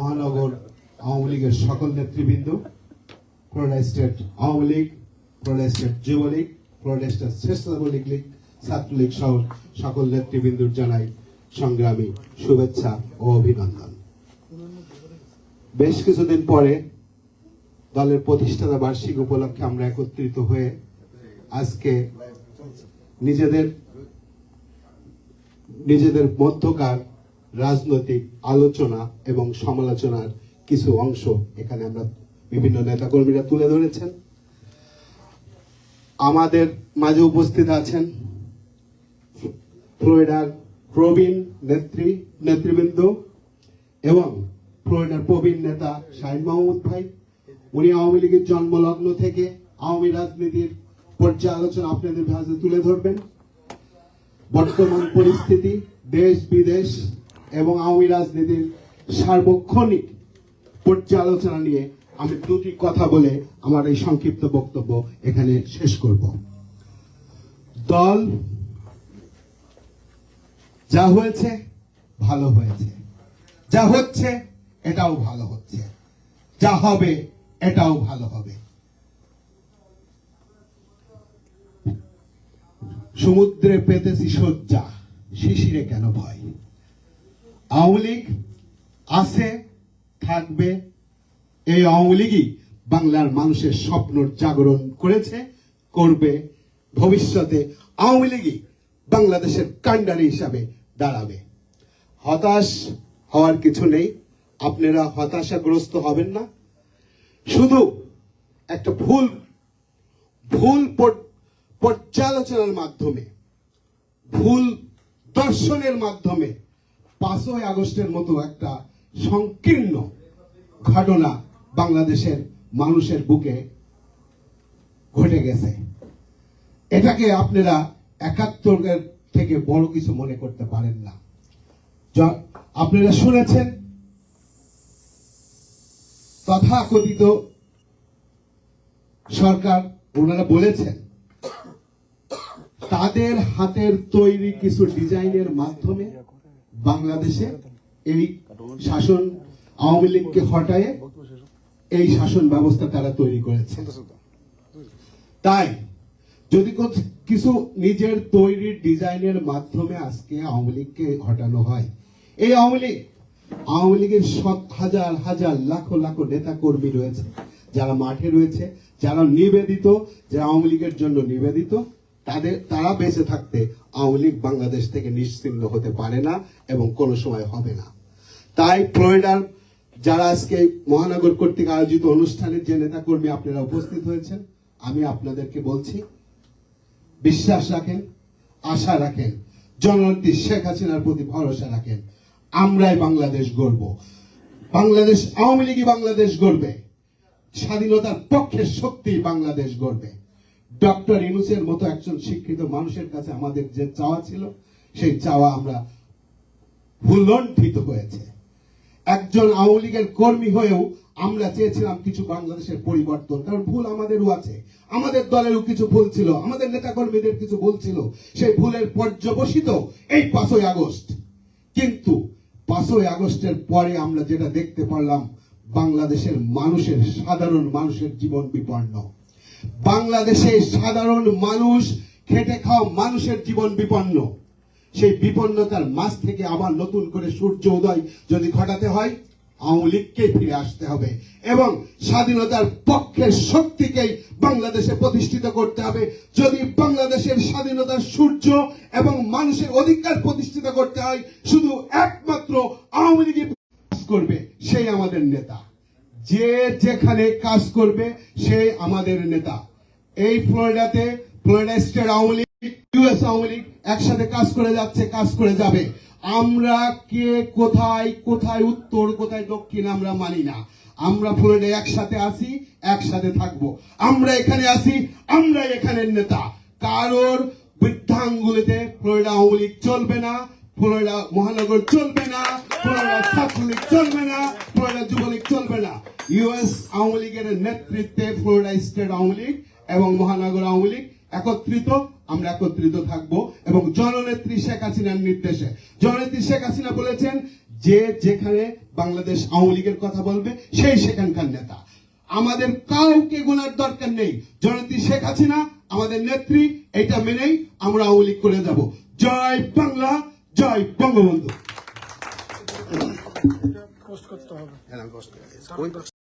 মহানগর আওয়ামী লীগের সকল নেতৃবৃন্দ Florida state Awami League Florida state Jubo League Florida state স্বেচ্ছাসেবক লীগ ছাত্রলীগ সহ সকল নেতৃবৃন্দুর জানাই সংগ্রামী শুভেচ্ছা ও অভিনন্দন। বেশ কিছুদিন পরে দলের প্রতিষ্ঠাতা বার্ষিক উপলক্ষে আমরা একত্রিত হয়ে আজকে নিজেদের নিজেদের মধ্যকার রাজনৈতিক আলোচনা এবং সমালোচনার কিছু অংশ এখানে আমরা বিভিন্ন নেতাকর্মীরা তুলে ধরেছেন। আমাদের মাঝে উপস্থিত আছেন ফ্লোরিডার প্রবীণ নেত্রী, নেতৃবৃন্দ এবং ফ্লোরিডার প্রবীণ নেতা শাহিন মাহমুদ ভাই। উনি আওয়ামী লীগের জন্মলগ্ন থেকে আওয়ামী রাজনীতির পর্যালোচনা আপনাদের মাঝে তুলে ধরবেন। বর্তমান পরিস্থিতি দেশ বিদেশ এবং আওয়ামী রাজনীতির সার্বক্ষণিক পর্যালোচনা নিয়ে আমি দুটি কথা বলে আমার এই সংক্ষিপ্ত বক্তব্য এখানে শেষ করব। দল যা হয়েছে, ভালো হয়েছে। যা হচ্ছে, এটাও ভালো হচ্ছে। যা হবে, এটাও ভালো হবে। সমুদ্রে পেতেছি শয্যা, শিশিরে কেন ভয়? আওয়ামী লীগ আছে, থাকবে। এই আওয়ামী লীগই বাংলার মানুষের স্বপ্ন জাগরণ করেছে, করবে। ভবিষ্যতে আওয়ামী লীগই বাংলাদেশের কাণ্ডারি হিসাবে দাঁড়াবে। হতাশ হওয়ার কিছু নেই। আপনারা হতাশাগ্রস্ত হবেন না। শুধু একটা ভুল ভুল পর- পর্যালোচনার মাধ্যমে, ভুল দর্শনের মাধ্যমে পাঁচই আগস্টের মতো একটা সংকীর্ণ ঘটনা বাংলাদেশের মানুষের বুকে ঘটে গেছে। এটাকে আপনারা একাত্তরের থেকে বড় কিছু মনে করতে পারেন না। আপনারা শুনেছেন, তথাকথিত সরকার, ওনারা বলেছেন, তাদের হাতের তৈরি কিছু ডিজাইনের মাধ্যমে বাংলাদেশে এই শাসন আওয়ামী লীগকে হটায়ে এই শাসন ব্যবস্থা তারা তৈরি করেছে। তাই যদি কিছু নিজের তৈরি ডিজাইনের মাধ্যমে আজকে আওয়ামী লীগকে হটানো হয়, এই আওয়ামী লীগ, আওয়ামী লীগের শত হাজার হাজার, লাখো লাখো নেতা কর্মী রয়েছে, যারা মাঠে রয়েছে, যারা নিবেদিত, যারা আওয়ামী লীগের জন্য নিবেদিত। তাদের, তারা বেঁচে থাকতে আওয়ামী লীগ বাংলাদেশ থেকে নিশ্চিন্ন হতে পারে না এবং কোনো সময় হবে না। তাই ফ্লোরিডার যারা আজকে মহানগর কর্তৃক আয়োজিত অনুষ্ঠানের যে নেতাকর্মী আপনারা উপস্থিত হয়েছেন, আমি আপনাদেরকে বলছি, বিশ্বাস রাখেন, আশা রাখেন, জননেত্রী শেখ হাসিনার প্রতি ভরসা রাখেন, আমরাই বাংলাদেশ গড়ব। বাংলাদেশ, আওয়ামী লীগই বাংলাদেশ গড়বে। স্বাধীনতার পক্ষের শক্তি বাংলাদেশ গড়বে। ডক্টর ইনুসের মতো একজন শিক্ষিত মানুষের কাছে আমাদের যে চাওয়া ছিল, সেই চাওয়া আমরা ভুলণ্ঠিত হয়েছে। একজন আওয়ামী লীগের কর্মী হয়েও আমরা চেয়েছিলাম কিছু বাংলাদেশের পরিবর্তন, কারণ ভুল আমাদেরও আছে। আমাদের দলেরও কিছু ভুল ছিল, আমাদের নেতা কর্মীদের কিছু ভুল ছিল। সেই ভুলের পর্যবসিত এই পাঁচই আগস্ট। কিন্তু পাঁচই আগস্টের পরে আমরা যেটা দেখতে পারলাম, বাংলাদেশের মানুষের, সাধারণ মানুষের জীবন বিপন্ন। বাংলাদেশে সাধারণ মানুষ খেটে খাওয়া মানুষের জীবন বিপন্ন। সেই বিপন্নতার মাঝ থেকে আবার নতুন করে সূর্য উদয় যদি ঘটাতে হয়, আওয়ামী লীগকে ফিরে আসতে হবে এবং স্বাধীনতার পক্ষের শক্তিকেই বাংলাদেশে প্রতিষ্ঠিত করতে হবে। যদি বাংলাদেশের স্বাধীনতার সূর্য এবং মানুষের অধিকার প্রতিষ্ঠিত করতে হয়, শুধু একমাত্র আওয়ামী লীগই করবে, সেই আমাদের নেতা। যে যেখানে কাজ করবে সেই আমাদের নেতা। এই ফ্লোরিডাতে Florida state Awami League, US Awami League একসাথে কাজ করে যাচ্ছে, কাজ করে যাবে। আমরা কে কোথায় কোথায় উত্তর, কোথায় দক্ষিণ, আমরা মানি না। আমরা ফ্লোরিডা একসাথে আছি, একসাথে থাকব। আমরা এখানে আছি আমরা এখানের নেতা। কারোর বৃদ্ধাঙ্গুলিতে ফ্লোরিডা আওয়ামী লীগ চলবে না ফ্লোরিডা মহানগর চলবে না ফ্লোরিডা ছাত্রলীগ চলবে না ফ্লোরিডা যুবলীগ চলবে না। ইউএস আওয়ামী লীগের নেতৃত্বে ফ্লোরিডা স্টেট আওয়ামী লীগ এবং মহানগর আওয়ামী লীগ একত্রিত, আমরা একত্রিত থাকব এবং জননেত্রী শেখ হাসিনার নির্দেশে। জননেত্রী শেখ হাসিনা বলেছেন, যে যেখানে বাংলাদেশ আওয়ামী লীগের কথা বলবে, সেই সেখানকার নেতা। আমাদের কাউকে গোনার দরকার নেই। জনতি শেখ হাসিনা, আমাদের নেত্রী, এটা মেনেই আমরা আওয়ামী লীগ করে যাব। জয় বাংলা। জয় বঙ্গবন্ধু। পোস্ট করতে হবে?